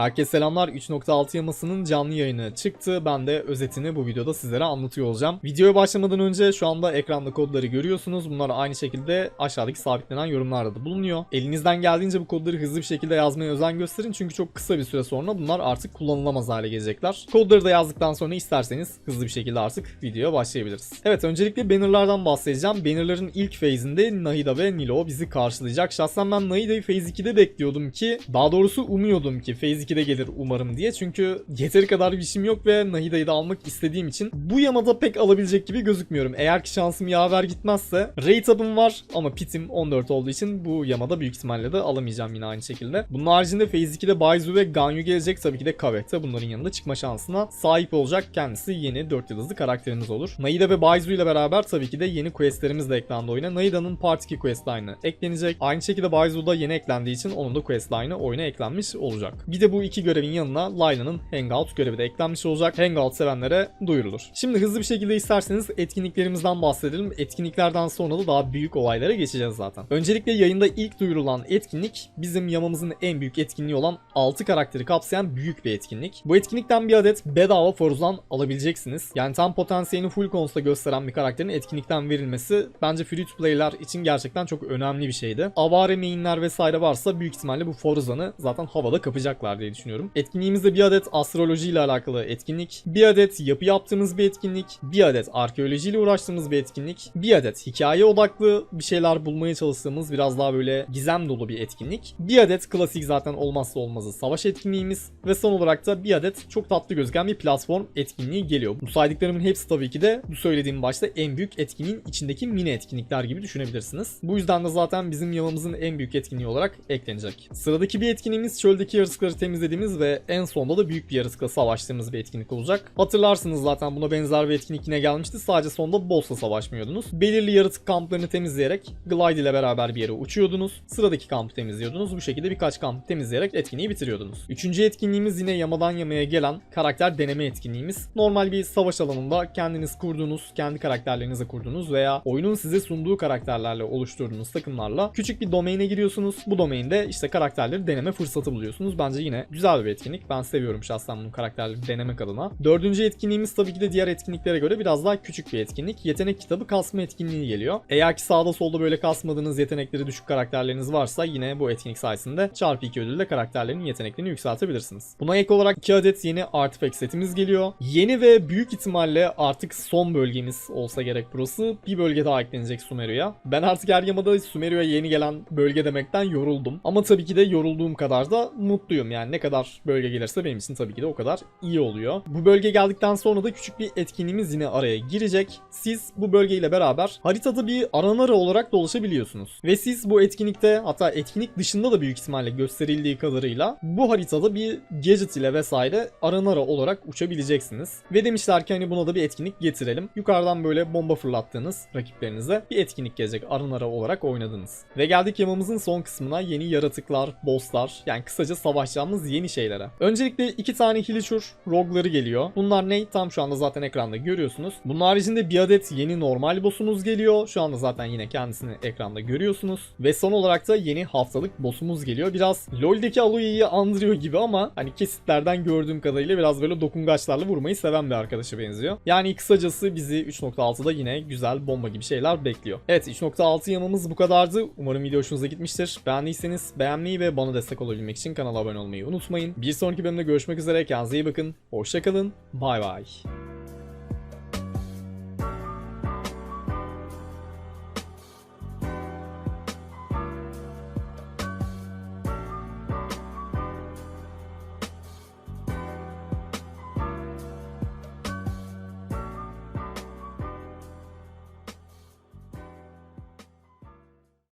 Herkese selamlar. 3.6 yamasının canlı yayını çıktı. Ben de özetini bu videoda sizlere anlatıyor olacağım. Videoya başlamadan önce şu anda ekranda kodları görüyorsunuz. Bunlar aynı şekilde aşağıdaki sabitlenen yorumlarda da bulunuyor. Elinizden geldiğince bu kodları hızlı bir şekilde yazmaya özen gösterin. Çünkü çok kısa bir süre sonra bunlar artık kullanılamaz hale gelecekler. Kodları da yazdıktan sonra isterseniz hızlı bir şekilde artık videoya başlayabiliriz. Evet öncelikle bannerlardan bahsedeceğim. Bannerların ilk phase'inde Nahida ve Nilo bizi karşılayacak. Şahsen ben Nahida'yı phase 2'de bekliyordum ki daha doğrusu umuyordum ki phase 2'de gelir umarım diye. Çünkü yeteri kadar bir işim yok ve Nahida'yı da almak istediğim için bu yamada pek alabilecek gibi gözükmüyorum. Eğer ki şansım yaver gitmezse Ray tabım var ama pitim 14 olduğu için bu yamada büyük ihtimalle de alamayacağım yine aynı şekilde. Bunun haricinde phase 2'de Baizu ve Ganyu gelecek. Tabii ki de Kavete bunların yanında çıkma şansına sahip olacak. Kendisi yeni 4 yıldızlı karakterimiz olur. Naida ve Baizu ile beraber tabii ki de yeni questlerimiz de eklendi oyuna. Naida'nın Part 2 questline'ı eklenecek. Aynı şekilde Baizu da yeni eklendiği için onun da questline'ı oyuna eklenmiş olacak. Bir de bu iki görevin yanına Layla'nın Hangout görevi de eklenmiş olacak. Hangout sevenlere duyurulur. Şimdi hızlı bir şekilde isterseniz etkinliklerimizden bahsedelim. Etkinliklerden sonra da daha büyük olaylara geçeceğiz zaten. Öncelikle yayında ilk duyurulan etkinlik bizim yamamızın en büyük etkinliği olan 6 karakteri kapsayan büyük bir etkinlik. Bu etkinlikten bir adet bedava Foruzan alabileceksiniz. Yani tam potansiyelini full konusda gösteren bir karakterin etkinlikten verilmesi bence free to play'ler için gerçekten çok önemli bir şeydi. Avare mainler vesaire varsa büyük ihtimalle bu Foruzan'ı zaten havada kapacaklar diye düşünüyorum. Etkinliğimizde bir adet astroloji ile alakalı etkinlik, bir adet yapı yaptığımız bir etkinlik, bir adet arkeolojiyle uğraştığımız bir etkinlik, bir adet hikaye odaklı bir şeyler bulmaya çalıştığımız biraz daha böyle gizem dolu bir etkinlik, bir adet klasik zaten olmazsa olmazı savaş etkinliğimiz ve son olarak da bir adet çok tatlı gözüken bir platform etkinliği geliyor. Bu saydıklarımın hepsi tabii ki de bu söylediğim başta en büyük etkinliğin içindeki mini etkinlikler gibi düşünebilirsiniz. Bu yüzden de zaten bizim yamamızın en büyük etkinliği olarak eklenecek. Sıradaki bir etkinliğimiz çöldeki yaratıkları temizlediğimiz ve en sonda da büyük bir yaratıkla savaştığımız bir etkinlik olacak. Hatırlarsınız zaten buna benzer bir etkinlik yine gelmişti. Sadece sonda boss'la savaşmıyordunuz. Belirli yaratık kamplarını temizleyerek Glide ile beraber bir yere uçuyordunuz. Sıradaki kampı temizliyordunuz. Bu şekilde birkaç kamp temizleyerek etkinliği bitiriyordunuz. Üçüncü etkinliğimiz yine yamadan yamaya gelen karakter deneme etkinliğimiz. Normal bir savaş alanında kendiniz kurduğunuz, kendi karakterlerinizi kurduğunuz veya oyunun size sunduğu karakterlerle oluşturduğunuz takımlarla küçük bir domaine giriyorsunuz. Bu domainde işte karakterleri deneme fırsatı buluyorsunuz. Bence yine güzel bir etkinlik. Ben seviyorum şahsen bunu karakterleri denemek adına. Dördüncü etkinliğimiz tabii ki de diğer etkinliklere göre biraz daha küçük bir etkinlik. Yetenek kitabı kasma etkinliği geliyor. Eğer ki sağda solda böyle kasmadığınız yetenekleri düşük karakterleriniz varsa yine bu etkinlik sayesinde çarpı 2 ödülle karakterlerin yeteneklerini yükseltebilirsiniz. Buna ek olarak 2 adet yeni artifact setimiz geliyor. Yeni ve büyük ihtimalle artık son bölgemiz olsa gerek burası. Bir bölge daha eklenecek Sumeria'ya. Ben artık her yamada Sumeria'ya yeni gelen bölge demekten yoruldum. Ama tabii ki de yorulduğum kadar da mutluyum. Yani ne kadar bölge gelirse benim için tabii ki de o kadar iyi oluyor. Bu bölge geldikten sonra da küçük bir etkinliğimiz yine araya girecek. Siz bu bölgeyle beraber haritada bir aranara olarak dolaşabiliyorsunuz. Ve siz bu etkinlikte hatta etkinlik dışında da büyük ihtimalle gösterildiği kadarıyla bu haritada bir gadget ile vesaire aranara olarak uçabileceksiniz. Ve demişler ki hani buna da bir etkinlik getirelim. Yukarıdan böyle bomba fırlattığınız rakiplerinize bir etkinlik gelecek aranara olarak oynadınız. Ve geldik yamamızın son kısmına yeni yaratıklar, bosslar yani kısaca savaşacağımız yeni şeylere. Öncelikle iki tane Hilichur rogue'ları geliyor. Bunlar ne? Tam şu anda zaten ekranda görüyorsunuz. Bunun haricinde bir adet yeni normal boss'umuz geliyor. Şu anda zaten yine kendisini ekranda görüyorsunuz. Ve son olarak da yeni haftalık boss'umuz geliyor. Biraz LoL'deki Aloy'yi andırıyor gibi ama hani kesitlerden gördüğüm kadarıyla biraz böyle dokungaçlarla vurmayı seven bir arkadaşa benziyor. Yani kısacası bizi 3.6'da yine güzel bomba gibi şeyler bekliyor. Evet 3.6 yamamız bu kadardı. Umarım video hoşunuza gitmiştir. Beğendiyseniz beğenmeyi ve bana destek olabilmek için kanala abone olmayı unutmayın. Bir sonraki bölümde görüşmek üzere. Kendinize iyi bakın. Hoşçakalın. Bay bay.